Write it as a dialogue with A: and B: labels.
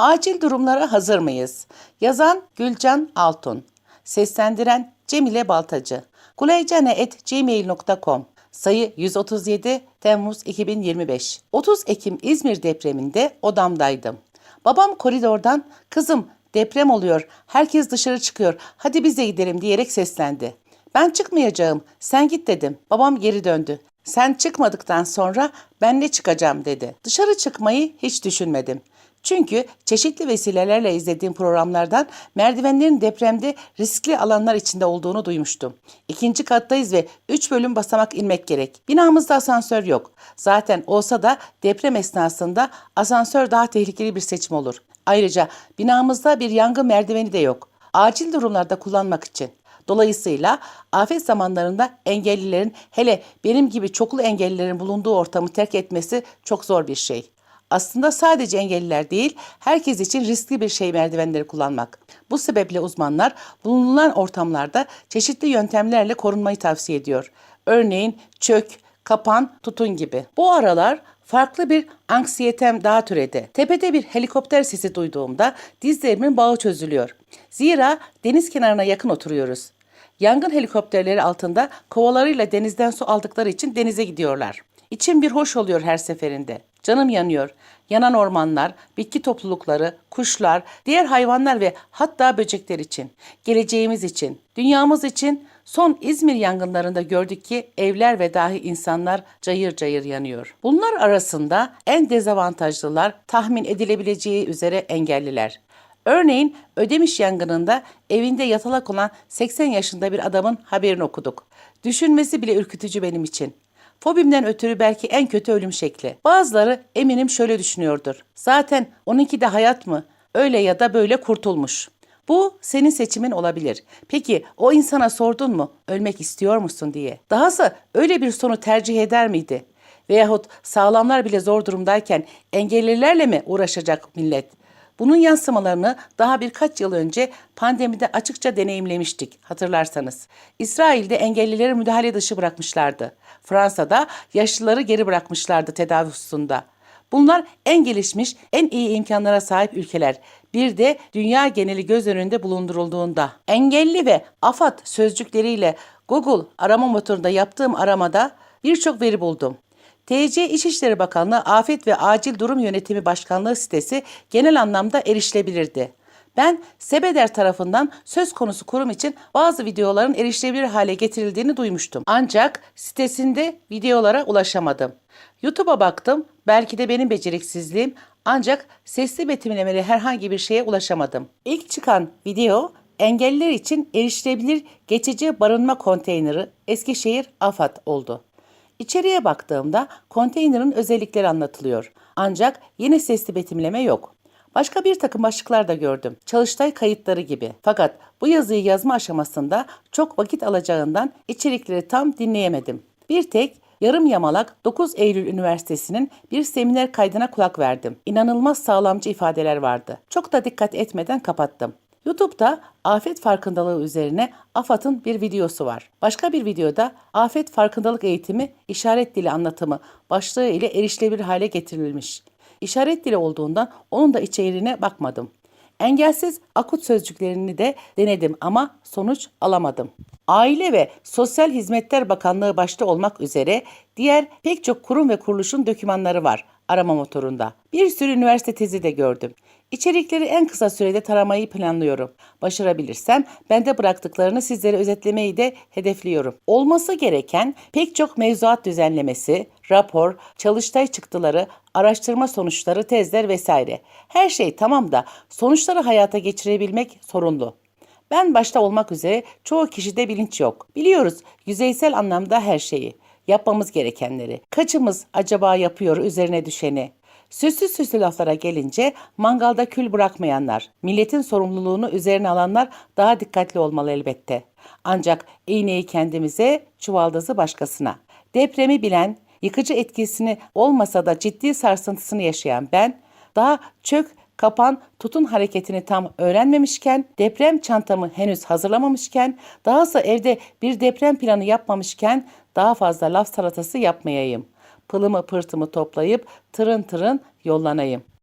A: Acil durumlara hazır mıyız? Yazan Gülcan Altun. Seslendiren Cemile Baltacı. kuleycane.gmail.com Sayı 137 Temmuz 2025 30 Ekim İzmir depreminde odamdaydım. Babam koridordan kızım deprem oluyor herkes dışarı çıkıyor hadi biz de gidelim diyerek seslendi. Ben çıkmayacağım sen git dedim. Babam geri döndü. Sen çıkmadıktan sonra ben ne çıkacağım dedi. Dışarı çıkmayı hiç düşünmedim. Çünkü çeşitli vesilelerle izlediğim programlardan merdivenlerin depremde riskli alanlar içinde olduğunu duymuştum. İkinci kattayız ve 3 bölüm basamak inmek gerek. Binamızda asansör yok. Zaten olsa da deprem esnasında asansör daha tehlikeli bir seçim olur. Ayrıca binamızda bir yangın merdiveni de yok. Acil durumlarda kullanmak için. Dolayısıyla afet zamanlarında engellilerin hele benim gibi çoklu engellilerin bulunduğu ortamı terk etmesi çok zor bir şey. Aslında sadece engelliler değil, herkes için riskli bir şey merdivenleri kullanmak. Bu sebeple uzmanlar bulunulan ortamlarda çeşitli yöntemlerle korunmayı tavsiye ediyor. Örneğin çök, kapan, tutun gibi. Bu aralar farklı bir anksiyetem daha türedi. Tepede bir helikopter sesi duyduğumda dizlerimin bağı çözülüyor. Zira deniz kenarına yakın oturuyoruz. Yangın helikopterleri altında kovalarıyla denizden su aldıkları için denize gidiyorlar. İçim bir hoş oluyor her seferinde. Canım yanıyor. Yanan ormanlar, bitki toplulukları, kuşlar, diğer hayvanlar ve hatta böcekler için, geleceğimiz için, dünyamız için son İzmir yangınlarında gördük ki evler ve dahi insanlar cayır cayır yanıyor. Bunlar arasında en dezavantajlılar tahmin edilebileceği üzere engelliler. Örneğin Ödemiş yangınında evinde yatalak olan 80 yaşında bir adamın haberini okuduk. Düşünmesi bile ürkütücü benim için. Fobimden ötürü belki en kötü ölüm şekli. Bazıları eminim şöyle düşünüyordur. Zaten onunki de hayat mı? Öyle ya da böyle kurtulmuş. Bu senin seçimin olabilir. Peki o insana sordun mu ölmek istiyor musun diye. Dahası öyle bir sonu tercih eder miydi? Veyahut sağlamlar bile zor durumdayken engellilerle mi uğraşacak millet? Bunun yansımalarını daha birkaç yıl önce pandemide açıkça deneyimlemiştik hatırlarsanız. İsrail'de engellileri müdahale dışı bırakmışlardı. Fransa'da yaşlıları geri bırakmışlardı tedavi hususunda. Bunlar en gelişmiş, en iyi imkanlara sahip ülkeler. Bir de dünya geneli göz önünde bulundurulduğunda. Engelli ve AFAD sözcükleriyle Google arama motorunda yaptığım aramada birçok veri buldum. TC İçişleri Bakanlığı Afet ve Acil Durum Yönetimi Başkanlığı sitesi genel anlamda erişilebilirdi. Ben Sebeder tarafından söz konusu kurum için bazı videoların erişilebilir hale getirildiğini duymuştum. Ancak sitesinde videolara ulaşamadım. YouTube'a baktım, belki de benim beceriksizliğim ancak sesli betimlemeli herhangi bir şeye ulaşamadım. İlk çıkan video engelliler için erişilebilir geçici barınma konteyneri Eskişehir AFAD oldu. İçeriye baktığımda konteynerin özellikleri anlatılıyor. Ancak yine sesli betimleme yok. Başka bir takım başlıklar da gördüm. Çalıştay kayıtları gibi. Fakat bu yazıyı yazma aşamasında çok vakit alacağından içerikleri tam dinleyemedim. Bir tek yarım yamalak 9 Eylül Üniversitesi'nin bir seminer kaydına kulak verdim. İnanılmaz sağlamcı ifadeler vardı. Çok da dikkat etmeden kapattım. YouTube'da afet farkındalığı üzerine AFAD'ın bir videosu var. Başka bir videoda afet farkındalık eğitimi işaret dili anlatımı başlığı ile erişilebilir hale getirilmiş. İşaret dili olduğundan onun da içeriğine bakmadım. Engelsiz akut sözcüklerini de denedim ama sonuç alamadım. Aile ve Sosyal Hizmetler Bakanlığı başta olmak üzere diğer pek çok kurum ve kuruluşun dokümanları var arama motorunda. Bir sürü üniversite tezi de gördüm. İçerikleri en kısa sürede taramayı planlıyorum. Başarabilirsem bende bıraktıklarını sizlere özetlemeyi de hedefliyorum. Olması gereken pek çok mevzuat düzenlemesi, rapor, çalıştay çıktıları, araştırma sonuçları, tezler vesaire. Her şey tamam da sonuçları hayata geçirebilmek sorunlu. Ben başta olmak üzere çoğu kişide bilinç yok. Biliyoruz yüzeysel anlamda her şeyi. Yapmamız gerekenleri. Kaçımız acaba yapıyor üzerine düşeni? Süslü süslü laflara gelince mangalda kül bırakmayanlar, milletin sorumluluğunu üzerine alanlar daha dikkatli olmalı elbette. Ancak iğneyi kendimize, çuvaldızı başkasına. Depremi bilen, yıkıcı etkisini olmasa da ciddi sarsıntısını yaşayan ben, daha çök, kapan, tutun hareketini tam öğrenmemişken, deprem çantamı henüz hazırlamamışken, dahası evde bir deprem planı yapmamışken daha fazla laf salatası yapmayayım. Pılımı pırtımı toplayıp tırın tırın yollanayım.''